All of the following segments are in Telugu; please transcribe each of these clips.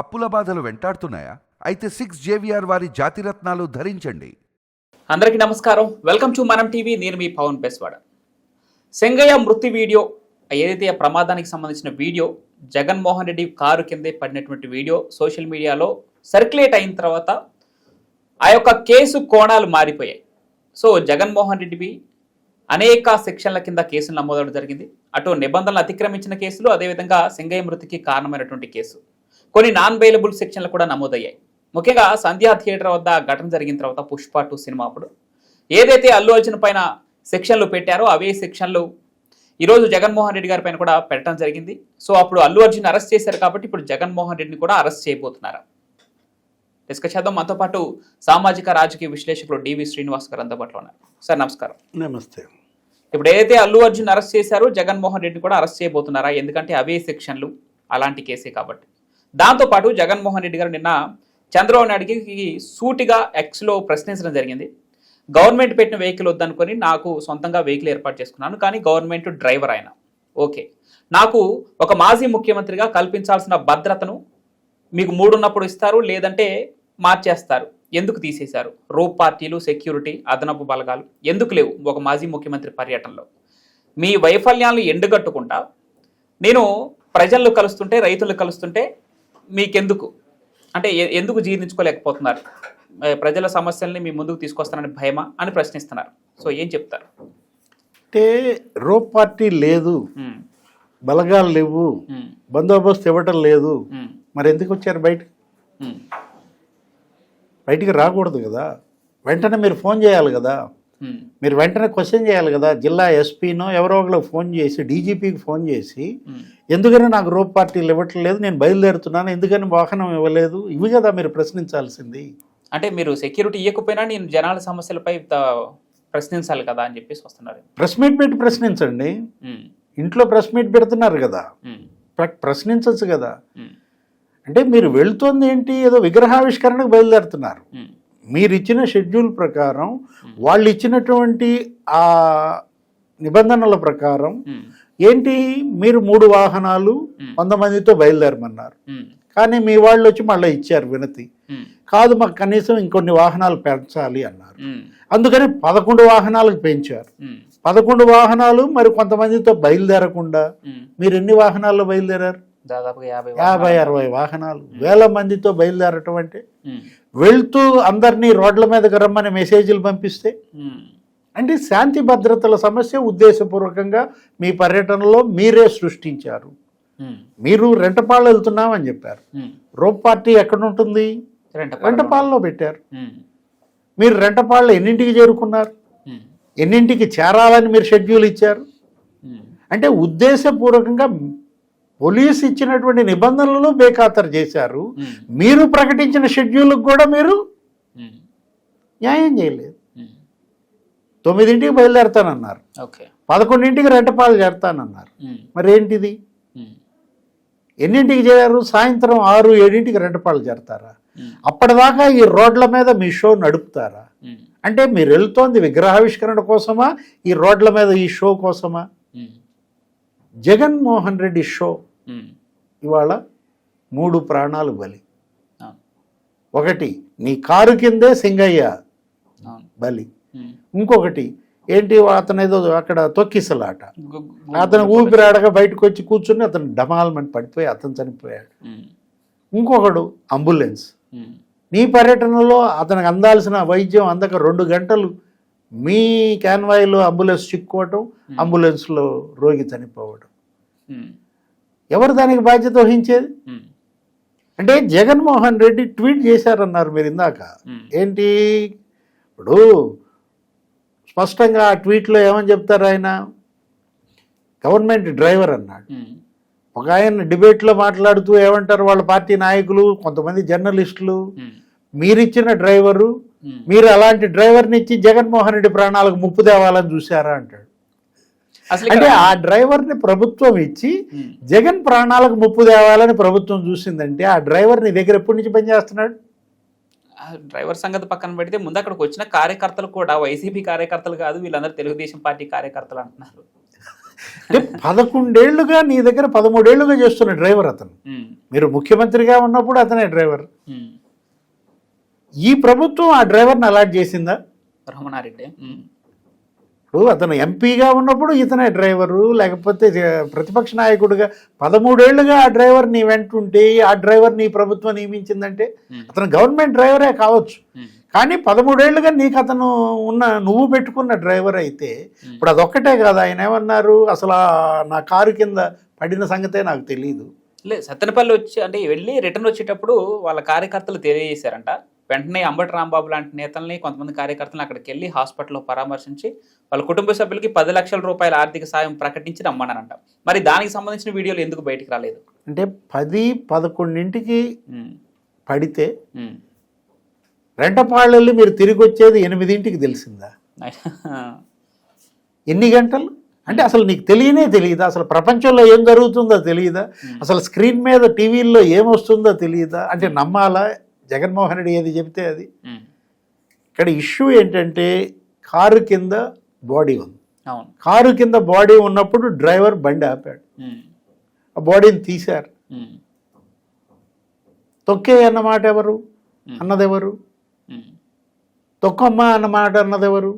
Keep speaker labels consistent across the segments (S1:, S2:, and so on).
S1: అప్పుల బాధలు వెంటాడుతున్నాయా? అయితే సిక్స్ జేవిఆర్ వారి జాతిరత్నాలు ధరించండి.
S2: అందరికీ నమస్కారం. Welcome to Manam TV. నేను మీ పవన్ పెస్వాడ. సెంగయ్య మృతి వీడియో ఏదైతే ఆ ప్రమాదానికి సంబంధించిన వీడియో జగన్మోహన్ రెడ్డి కారు కిందే పడినటువంటి వీడియో సోషల్ మీడియాలో సర్క్యులేట్ అయిన తర్వాత ఆ యొక్క కేసు కోణాలు మారిపోయాయి. సో జగన్మోహన్ రెడ్డివి అనేక సెక్షన్ల కింద కేసులు నమోదవడం జరిగింది. అటు నిబంధనలు అతిక్రమించిన కేసులు అదేవిధంగా సింగయ్య మృతికి కారణమైనటువంటి కేసు. కొన్ని నాన్ బెయిలబుల్ సెక్షన్లు కూడా నమోదయ్యాయి. ముఖ్యంగా సంధ్యా థియేటర్ వద్ద ఘటన జరిగిన తర్వాత పుష్ప టూ సినిమా అప్పుడు. ఏదైతే అల్లు అర్జున్ పైన సెక్షన్లు పెట్టారో అవే సెక్షన్లు ఈరోజు జగన్మోహన్ రెడ్డి గారి పైన కూడా పెట్టడం జరిగింది. సో అప్పుడు అల్లు అర్జున్ అరెస్ట్ చేశారు కాబట్టి ఇప్పుడు జగన్మోహన్ రెడ్డిని కూడా అరెస్ట్ చేయబోతున్నారు. డిస్కస్ చేద్దాం. మనతో పాటు సామాజిక రాజకీయ విశ్లేషకులు డివి శ్రీనివాస్ గారు అందుబాటులో ఉన్నారు. సార్ నమస్కారం.
S3: నమస్తే.
S2: ఇప్పుడు ఏదైతే అల్లు అర్జున్ అరెస్ట్ చేశారో జగన్మోహన్ రెడ్డి కూడా అరెస్ట్ చేయబోతున్నారా? ఎందుకంటే అవే సెక్షన్లు. అలాంటి కేసే కాబట్టి. దాంతోపాటు జగన్మోహన్ రెడ్డి గారు నిన్న చంద్రబాబు నాయుడికి సూటిగా ఎక్స్లో ప్రశ్నించడం జరిగింది. గవర్నమెంట్ పెట్టిన వెహికల్ వద్దనుకొని నాకు సొంతంగా వెహికల్ ఏర్పాటు చేసుకున్నాను కానీ గవర్నమెంట్ డ్రైవర్ ఆయన. ఓకే. నాకు ఒక మాజీ ముఖ్యమంత్రిగా కల్పించాల్సిన భద్రతను మీకు మూడున్నప్పుడు ఇస్తారు లేదంటే మార్చేస్తారు. ఎందుకు తీసేశారు? రూప్ పార్టీలు సెక్యూరిటీ అదనపు బలగాలు ఎందుకు లేవు ఒక మాజీ ముఖ్యమంత్రి పర్యటనలో? మీ వైఫల్యాలను ఎండుగట్టుకుంటా నేను ప్రజలను కలుస్తుంటే రైతులు కలుస్తుంటే మీకెందుకు? అంటే ఎందుకు జీర్ణించుకోలేకపోతున్నారు? ప్రజల సమస్యల్ని మీ ముందుకు తీసుకొస్తానని భయమా అని ప్రశ్నిస్తున్నారు. సో ఏం చెప్తారు?
S3: అంటే రోప్ పార్టీ లేదు. బలగాలు లేవు. బందోబస్తు ఇవ్వటం లేదు. మరి ఎందుకు వచ్చారు బయటకు
S2: ఉమ్,
S3: బయటికి రాకూడదు కదా. వెంటనే మీరు ఫోన్ చేయాలి కదా. మీరు వెంటనే క్వశ్చన్ చేయాలి కదా జిల్లా ఎస్పీనో ఎవరో ఒకరికి ఫోన్ చేసి డీజీపీకి ఫోన్ చేసి ఎందుకని నాకు రోప్ పార్టీలు ఇవ్వట్లేదు నేను బయలుదేరుతున్నాను ఎందుకని వాహనం ఇవ్వలేదు ఇవి కదా మీరు ప్రశ్నించాల్సింది.
S2: అంటే మీరు సెక్యూరిటీ ఇవ్వకపోయినా నేను జనాల సమస్యలపై ప్రశ్నించాలి కదా అని చెప్పేసి వస్తున్నారు.
S3: ప్రెస్ మీట్ పెట్టి ప్రశ్నించండి. ఇంట్లో ప్రెస్ మీట్ పెడుతున్నారు కదా. ప్రశ్నించచ్చు కదా. అంటే మీరు వెళ్తోంది ఏంటి? ఏదో విగ్రహావిష్కరణకు బయలుదేరుతున్నారు. మీరు ఇచ్చిన షెడ్యూల్ ప్రకారం వాళ్ళు ఇచ్చినటువంటి ఆ నిబంధనల ప్రకారం ఏంటి? మీరు మూడు వాహనాలు వంద మందితో బయలుదేరమన్నారు. కానీ మీ వాళ్ళు వచ్చి మళ్ళీ ఇచ్చారు వినతి. కాదు మాకు కనీసం ఇంకొన్ని వాహనాలు పెంచాలి అన్నారు. అందుకని పదకొండు వాహనాలకు పెంచారు. పదకొండు వాహనాలు మరి కొంతమందితో బయలుదేరకుండా. మీరు ఎన్ని వాహనాల్లో బయలుదేరారు?
S2: దాదాపుగా యాభై
S3: యాభై అరవై వాహనాలు. వేల మందితో బయలుదేరటం అంటే వెళ్తూ అందరినీ రోడ్ల మీదకి రమ్మని మెసేజ్లు పంపిస్తే అంటే శాంతి భద్రతల సమస్య ఉద్దేశపూర్వకంగా మీ పర్యటనలో మీరే సృష్టించారు. మీరు రెంటపాళ్ళు వెళ్తున్నామని చెప్పారు. రోప్ పార్టీ ఎక్కడ ఉంటుంది?
S2: రెంటపాలెం.
S3: రెంటపాళ్ళలో పెట్టారు. మీరు రెంటపాళ్ళు ఎన్నింటికి చేరుకున్నారు? ఎన్నింటికి చేరాలని మీరు షెడ్యూల్ ఇచ్చారు? అంటే ఉద్దేశపూర్వకంగా పోలీసు ఇచ్చినటువంటి నిబంధనలను బేఖాతరు చేశారు. మీరు ప్రకటించిన షెడ్యూల్కి కూడా మీరు న్యాయం చేయలేదు. తొమ్మిదింటికి బయలుదేరతానన్నారు.
S2: ఓకే.
S3: పదకొండింటికి రెంటపాలు చేరతానన్నారు. మరి ఏంటిది? ఎన్నింటికి చేరారు? సాయంత్రం ఆరు ఏడింటికి రెంటపాలు చేరతారా? అప్పటిదాకా ఈ రోడ్ల మీద మీ షో నడుపుతారా? అంటే మీరు వెళ్తోంది విగ్రహావిష్కరణ కోసమా? ఈ రోడ్ల మీద ఈ షో కోసమా? జగన్మోహన్ రెడ్డి షో. ఇవాళ మూడు ప్రాణాలు బలి. ఒకటి నీ కారు కిందే సింగయ్య బలి. ఇంకొకటి ఏంటి అతను ఏదో అక్కడ తొక్కిసలాట. అతను ఊపిరాడగా బయటకు వచ్చి కూర్చుని అతను డమాల్మని పడిపోయి అతను చనిపోయాడు. ఇంకొకడు అంబులెన్స్. నీ పర్యటనలో అతనికి అందాల్సిన వైద్యం అందక రెండు గంటలు మీ క్యాన్వాయ్లో అంబులెన్స్ చిక్కుకోవటం అంబులెన్స్లో రోగి చనిపోవడం
S2: ఉమ్,
S3: ఎవరు దానికి బాధ్యత వహించేది? అంటే జగన్మోహన్ రెడ్డి ట్వీట్ చేశారన్నారు మీరు ఇందాక. ఏంటి? ఇప్పుడు స్పష్టంగా ఆ ట్వీట్లో ఏమని చెప్తారు ఆయన? గవర్నమెంట్ డ్రైవర్ అన్నాడు. ఒక ఆయన డిబేట్లో మాట్లాడుతూ ఏమంటారు వాళ్ళ పార్టీ నాయకులు? కొంతమంది జర్నలిస్టులు. మీరిచ్చిన డ్రైవరు. మీరు అలాంటి డ్రైవర్ని ఇచ్చి జగన్మోహన్ రెడ్డి ప్రాణాలకు ముప్పు తేవాలని చూశారా అంటాడు. అంటే ఆ డ్రైవర్ని ప్రభుత్వం ఇచ్చి జగన్ ప్రాణాలకు ముప్పు తేవాలని ప్రభుత్వం చూసిందంటే ఆ డ్రైవర్ నీ దగ్గర ఎప్పటి నుంచి పనిచేస్తున్నాడు?
S2: ఆ డ్రైవర్ సంగతి పక్కన పెడితే ముందు అక్కడికి వచ్చిన కార్యకర్తలు కూడా వైసీపీ కార్యకర్తలు కాదు వీళ్ళందరూ తెలుగుదేశం పార్టీ కార్యకర్తలు అంటున్నారు.
S3: అంటే పదకొండేళ్ళుగా నీ దగ్గర పదమూడేళ్ళుగా చేస్తున్న డ్రైవర్ అతను. మీరు ముఖ్యమంత్రిగా ఉన్నప్పుడు అతనే డ్రైవర్. ఈ ప్రభుత్వం ఆ డ్రైవర్ని అలాట్ చేసిందా?
S2: రమణారెడ్డి.
S3: ఇప్పుడు అతను ఎంపీగా ఉన్నప్పుడు ఇతనే డ్రైవరు లేకపోతే ప్రతిపక్ష నాయకుడిగా పదమూడేళ్ళుగా ఆ డ్రైవర్ నీ వెంట ఉంటే ఆ డ్రైవర్ నీ ప్రభుత్వం నియమించిందంటే అతను గవర్నమెంట్ డ్రైవరే కావచ్చు. కానీ పదమూడేళ్ళుగా నీకు అతను ఉన్న నువ్వు పెట్టుకున్న డ్రైవర్ అయితే ఇప్పుడు అదొక్కటే కాదు ఆయన ఏమన్నారు? అసలు నా కారు కింద పడిన సంగతే నాకు తెలియదు
S2: లేదు సత్తెనపల్లి వచ్చి అంటే వెళ్ళి రిటర్న్ వచ్చేటప్పుడు వాళ్ళ కార్యకర్తలు తెలియజేశారంట. వెంటనే అంబటి రాంబాబు లాంటి నేతల్ని కొంతమంది కార్యకర్తలను అక్కడికి వెళ్ళి హాస్పిటల్లో పరామర్శించి వాళ్ళ కుటుంబ సభ్యులకి పది లక్షల రూపాయల ఆర్థిక సాయం ప్రకటించి రమ్మన్నారంట. మరి దానికి సంబంధించిన వీడియోలు ఎందుకు బయటికి రాలేదు?
S3: అంటే పది పదకొండింటికి పడితే. రెంటపాళ్ళు మీరు తిరిగి వచ్చేది ఎనిమిదింటికి తెలిసిందా? ఎన్ని గంటలు? అంటే అసలు నీకు తెలియనే తెలియదా? అసలు ప్రపంచంలో ఏం జరుగుతుందో తెలియదా? అసలు స్క్రీన్ మీద టీవీల్లో ఏమొస్తుందో తెలియదా? అంటే నమ్మాలా? జగన్మోహన్ రెడ్డి ఏది చెబితే అది. ఇక్కడ ఇష్యూ ఏంటంటే కారు కింద బాడీ ఉంది. కారు కింద బాడీ ఉన్నప్పుడు డ్రైవర్ బండి ఆపాడు. ఆ బాడీని తీశారు. తొక్కే అన్నమాట ఎవరు? అన్నదెవరు? తొక్కమ్మ అన్నమాట అన్నదెవరు?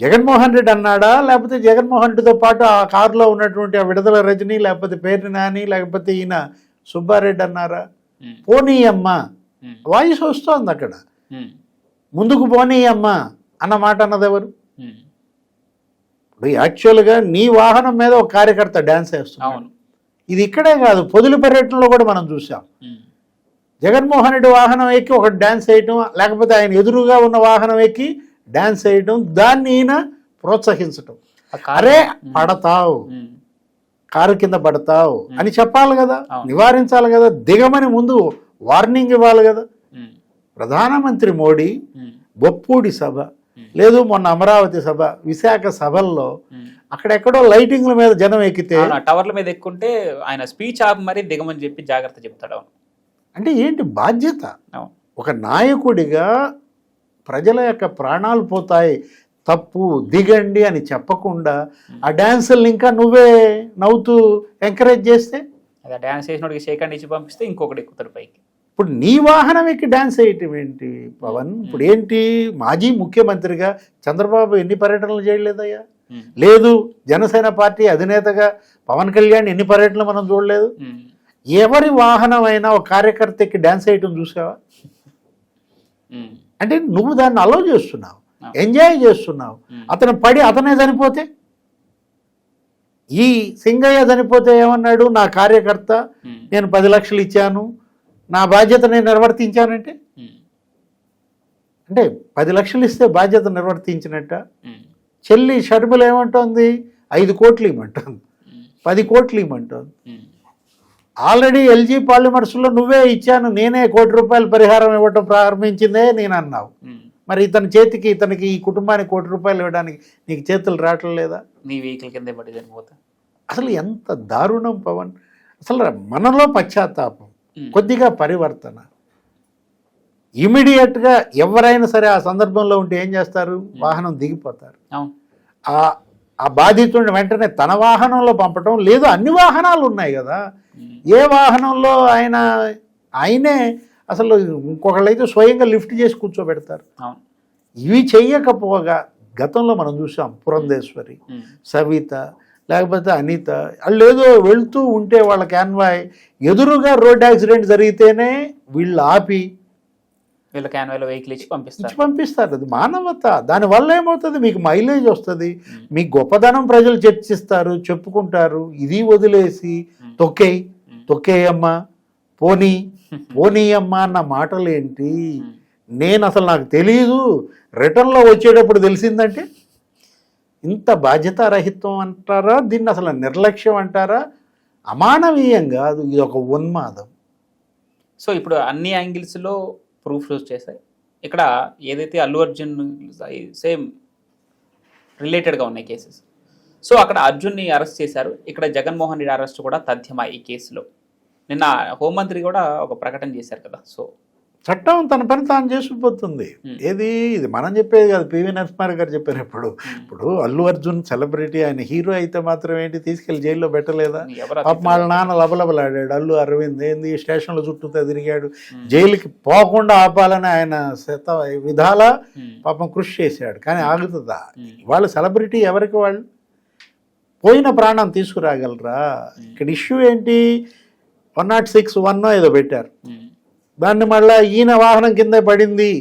S3: జగన్మోహన్ రెడ్డి అన్నాడా? లేకపోతే జగన్మోహన్ రెడ్డితో పాటు ఆ కారులో ఉన్నటువంటి ఆ విడుదల రజని లేకపోతే పేరు నాని లేకపోతే ఈయన సుబ్బారెడ్డి అన్నారా?
S2: ఉమ్,
S3: పోనీ అమ్మ.
S2: ఉమ్,
S3: వాయిస్ వస్తోంది అక్కడ. ముందుకు పోనీ అమ్మ అన్న మాట అన్నదెవరు
S2: ఉమ్.
S3: ఇప్పుడు యాక్చువల్గా నీ వాహనం మీద ఒక కార్యకర్త డ్యాన్స్ వేస్తున్నాడు
S2: అవును.
S3: ఇది ఇక్కడే కాదు పొదులు పర్యటనలో కూడా మనం చూసాం. జగన్మోహన్ రెడ్డి వాహనం ఎక్కి ఒక డ్యాన్స్ వేయటం లేకపోతే ఆయన ఎదురుగా ఉన్న వాహనం ఎక్కి డ్యాన్స్ వేయటం దాన్ని ఈయన ప్రోత్సహించటం. అరే పడతావు. కారు కింద పడతావు అని చెప్పాలి కదా. నివారించాలి కదా. దిగమని ముందు వార్నింగ్ ఇవ్వాలి కదా. ప్రధానమంత్రి మోడీ బొప్పూడి సభ లేదు మొన్న అమరావతి సభ విశాఖ సభల్లో. అక్కడెక్కడో లైటింగ్ల మీద జనం ఎక్కితే
S2: టవర్ల మీద ఎక్కుంటే ఆయన స్పీచ్ ఆపి మరీ దిగమని చెప్పి జాగ్రత్త చెప్తాడు
S3: అంటే ఏంటి బాధ్యత? ఒక నాయకుడిగా ప్రజల యొక్క ప్రాణాలు పోతాయి. తప్పు దిగండి అని చెప్పకుండా ఆ డ్యాన్సుల్ని ఇంకా నువ్వే నవ్వుతూ ఎంకరేజ్ చేస్తే?
S2: అదే డ్యాన్స్ చేసినోడికి షేక్ ఇచ్చి పంపిస్తే ఇంకొకటి ఎక్కుతాడు పైకి.
S3: ఇప్పుడు నీ వాహనం ఎక్కి డ్యాన్స్ వేయటం ఏంటి పవన్? ఇప్పుడు ఏంటి మాజీ ముఖ్యమంత్రిగా చంద్రబాబు ఎన్ని పర్యటనలు చేయలేదయ్యా? లేదు జనసేన పార్టీ అధినేతగా పవన్ కళ్యాణ్ ఎన్ని పర్యటనలు మనం చూడలేదు? ఎవరి వాహనం అయినా ఒక కార్యకర్త ఎక్కి డ్యాన్స్ వేయటం చూసావా? అంటే నువ్వు దాన్ని అలో చేస్తున్నావు. ఎంజాయ్ చేస్తున్నావు. అతను పడి అతనే చనిపోతే? ఈ సింగయ్య చనిపోతే ఏమన్నాడు? నా కార్యకర్త నేను పది లక్షలు ఇచ్చాను. నా బాధ్యత నేను నిర్వర్తించానంటే? అంటే పది లక్షలు ఇస్తే బాధ్యత నిర్వర్తించినట్ట? చెల్లి షర్మిల ఏమంటోంది? ఐదు కోట్లు ఇవ్వమంటోంది పది కోట్లు ఇవ్వమంటోంది ఆల్రెడీ ఎల్జీ పాలిమర్స్లో నువ్వే ఇచ్చాను. నేనే కోటి రూపాయల పరిహారం ఇవ్వటం ప్రారంభించిందే నేను అన్నావు. మరి ఇతని చేతికి ఇతనికి ఈ కుటుంబానికి కోటి రూపాయలు ఇవ్వడానికి నీకు చేతులు రావటం లేదా?
S2: నీ వెహికల్ కింద పడి చనిపోతా.
S3: అసలు ఎంత దారుణం పవన్. అసలు మనలో పశ్చాత్తాపం. కొద్దిగా పరివర్తన. ఇమీడియట్గా ఎవరైనా సరే ఆ సందర్భంలో ఉంటే ఏం చేస్తారు? వాహనం దిగిపోతారు. ఆ ఆ బాధితుడిని వెంటనే తన వాహనంలో పంపటం లేదు అన్ని వాహనాలు ఉన్నాయి కదా. ఏ వాహనంలో ఆయన ఆయనే అసలు ఇంకొకళ్ళైతే స్వయంగా లిఫ్ట్ చేసి కూర్చోబెడతారు. ఇవి చెయ్యకపోగా గతంలో మనం చూసాం పురంధేశ్వరి సవిత లేకపోతే అనిత వాళ్ళు ఏదో వెళ్తూ ఉంటే వాళ్ళ క్యాన్వాయ్ ఎదురుగా రోడ్ యాక్సిడెంట్ జరిగితేనే వీళ్ళు ఆపి
S2: వీళ్ళ క్యాన్వాలో వెహికల్ ఇచ్చి పంపిస్తారు.
S3: ఇచ్చి పంపిస్తారు. అది మానవత. దానివల్ల ఏమవుతుంది? మీకు మైలేజ్ వస్తుంది. మీ గొప్పదనం ప్రజలు చర్చిస్తారు చెప్పుకుంటారు. ఇది వదిలేసి తొక్కేయి. తొక్కేయమ్మా. పోనీ పోనీ అమ్మ అన్న మాటలు ఏంటి నేను అసలు నాకు తెలియదు రిటర్న్లో వచ్చేటప్పుడు తెలిసిందంటే ఇంత బాధ్యతారహితం అంటారా? దీన్ని అసలు నిర్లక్ష్యం అంటారా? అమానవీయం కాదు. ఇది ఒక ఉన్మాదం.
S2: సో ఇప్పుడు అన్ని యాంగిల్స్లో ప్రూఫ్లు వచ్చేసాయి చేశాయి. ఇక్కడ ఏదైతే అల్లు అర్జున్ సేమ్ రిలేటెడ్గా ఉన్నాయి కేసెస్. సో అక్కడ అర్జున్ని అరెస్ట్ చేశారు. ఇక్కడ జగన్మోహన్ రెడ్డి అరెస్ట్ కూడా తథ్యమా ఈ కేసులో? నిన్న హోంమంత్రి కూడా ఒక ప్రకటన చేశారు కదా సో.
S3: చట్టం తన పని తాను చేసుకుపోతుంది. ఏది? ఇది మనం చెప్పేది కాదు. పివి నరసింహారావు గారు చెప్పారు ఇప్పుడు ఇప్పుడు అల్లు అర్జున్ సెలబ్రిటీ ఆయన హీరో అయితే మాత్రం ఏంటి? తీసుకెళ్ళి జైల్లో పెట్టలేదా? వాళ్ళ నాన్న లబలబలాడాడు. అల్లు అరవింద్ ఏంది? స్టేషన్ల చుట్టూతో తిరిగాడు. జైలుకి పోకుండా ఆపాలని ఆయన శత విధాల పాపం కృషి చేశాడు. కానీ ఆగుతుందా? వాళ్ళ సెలబ్రిటీ ఎవరికి వాళ్ళు? పోయిన ప్రాణం తీసుకురాగలరా? ఇక్కడ ఇష్యూ ఏంటి? వన్ నాట్ సిక్స్ వన్ ఏదో పెట్టారు. దాన్ని మళ్ళా ఈయన వాహనం కింద పడింది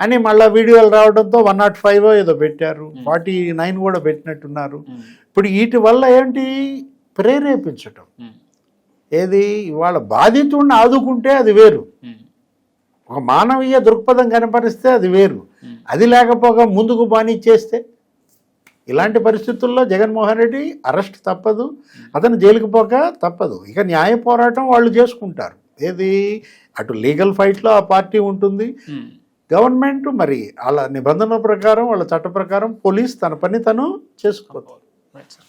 S3: అని మళ్ళా వీడియోలు రావడంతో వన్ నాట్ ఫైవ్ ఏదో పెట్టారు. ఫార్టీ నైన్ కూడా పెట్టినట్టున్నారు. ఇప్పుడు వీటి వల్ల ఏంటి? ప్రేరేపించటం. ఏది? ఇవాళ బాధితుడిని ఆదుకుంటే అది వేరు. ఒక మానవీయ దృక్పథం కనపరిస్తే అది వేరు. అది లేకపోగా ముందుకు బాణీ చేస్తే ఇలాంటి పరిస్థితుల్లో జగన్మోహన్ రెడ్డి అరెస్ట్ తప్పదు అతను జైలుకి పోక తప్పదు. ఇక న్యాయ పోరాటం వాళ్ళు చేసుకుంటారు. ఏది? అటు లీగల్ ఫైట్లో ఆ పార్టీ ఉంటుంది. గవర్నమెంట్ మరి వాళ్ళ నిబంధనల ప్రకారం వాళ్ళ చట్ట ప్రకారం పోలీస్ తన పని తను చేసుకోవచ్చు